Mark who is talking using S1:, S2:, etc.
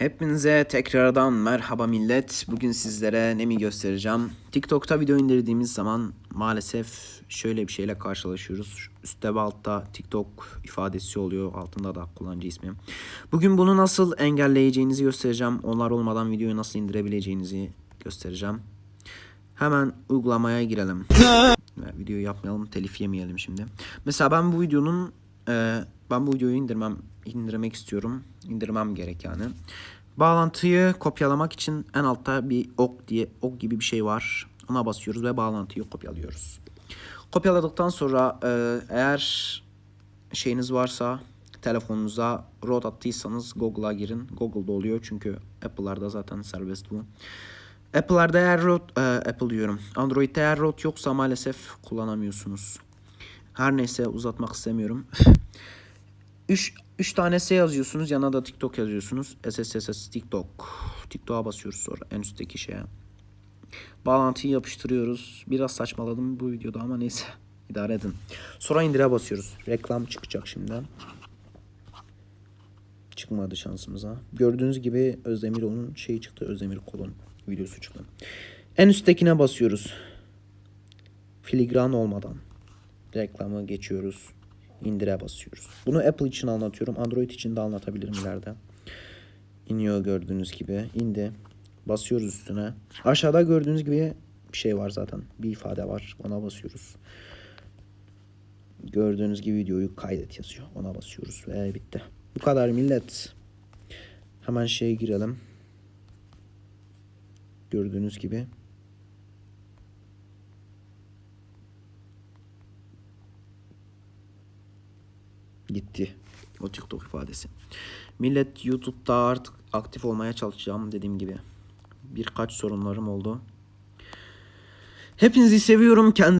S1: Hepinize tekrardan merhaba millet. Bugün sizlere ne mi göstereceğim? TikTok'ta video indirdiğimiz zaman maalesef şöyle bir şeyle karşılaşıyoruz. Üstte ve altta TikTok ifadesi oluyor. Altında da kullanıcı ismi. Bugün bunu nasıl engelleyeceğinizi göstereceğim. Onlar olmadan videoyu nasıl indirebileceğinizi göstereceğim. Hemen uygulamaya girelim. Videoyu yapmayalım, telif yemeyelim şimdi. Mesela ben bu videonun e, ben bu videoyu indirmem indirmek istiyorum. İndirmem gerek yani. Bağlantıyı kopyalamak için en altta bir ok diye ok gibi bir şey var. Ona basıyoruz ve bağlantıyı kopyalıyoruz. Kopyaladıktan sonra e, eğer şeyiniz varsa telefonunuza root attıysanız Google'a girin. Google'da oluyor çünkü Apple'larda zaten serbest bu. Apple'larda eğer root, e, Apple diyorum. Android'de eğer root yoksa maalesef kullanamıyorsunuz. Her neyse uzatmak istemiyorum. 3 3 tane S yazıyorsunuz. Yanına da TikTok yazıyorsunuz. SSSS TikTok. TikTok'a basıyoruz sonra en üstteki şeye. Bağlantıyı yapıştırıyoruz. Biraz saçmaladım bu videoda ama neyse. idare edin. Sonra indire basıyoruz. Reklam çıkacak şimdi. Çıkmadı şansımıza. Gördüğünüz gibi Özdemiroğlu'nun şeyi çıktı. Özdemir Kol'un videosu çıktı. En üsttekine basıyoruz. Filigran olmadan. Reklamı geçiyoruz. İndire basıyoruz. Bunu Apple için anlatıyorum. Android için de anlatabilirim ileride. İniyor gördüğünüz gibi. İndi. Basıyoruz üstüne. Aşağıda gördüğünüz gibi bir şey var zaten. Bir ifade var. Ona basıyoruz. Gördüğünüz gibi videoyu kaydet yazıyor. Ona basıyoruz ve bitti. Bu kadar millet. Hemen şeye girelim. Gördüğünüz gibi. Gitti. O TikTok ifadesi. Millet YouTube'da artık aktif olmaya çalışacağım dediğim gibi. Birkaç sorunlarım oldu. Hepinizi seviyorum. Kendinize